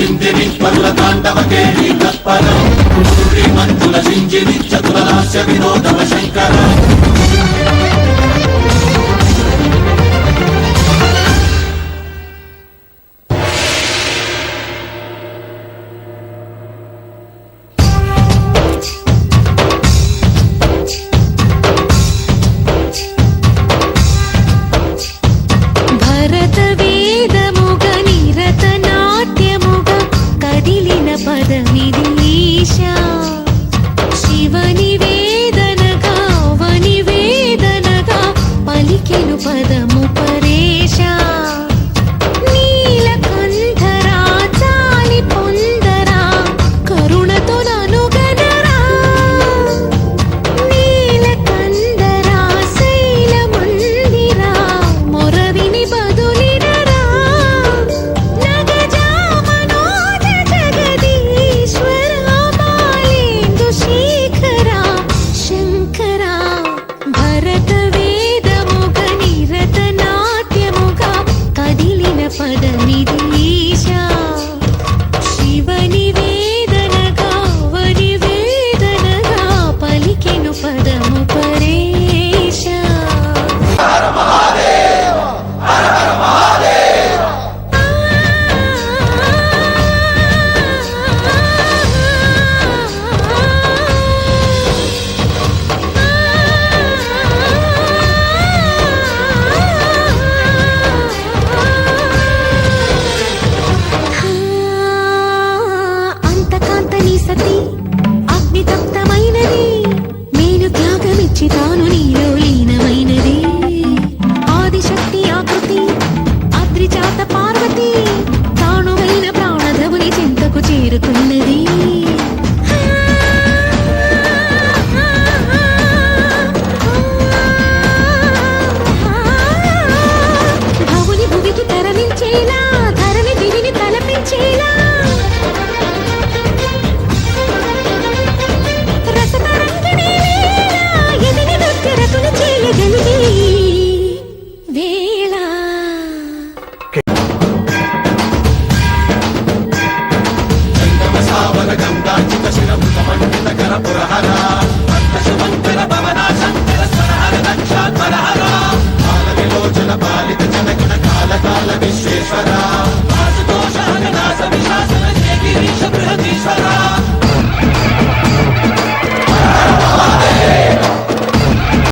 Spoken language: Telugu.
సింధిరీశ్వరుల తాండవ కేళీ తత్పరం శ్రీమంతుల సింజిని చతురలాస్య వినోదవ శంకర. சிவனிவே பதமிதே వచ్చి తాను నీలో లీనమైనది. ఆదిశక్తి ఆకృతి అద్రిజాత పార్వతి తానువైన ప్రాణధవుని చింతకు చేరుకున్నది. భవుని భువికి తరలించేలా ಶ್ರೀಕಂಠಕಮಲ ವಿಶ್ವೇಶ್ವರ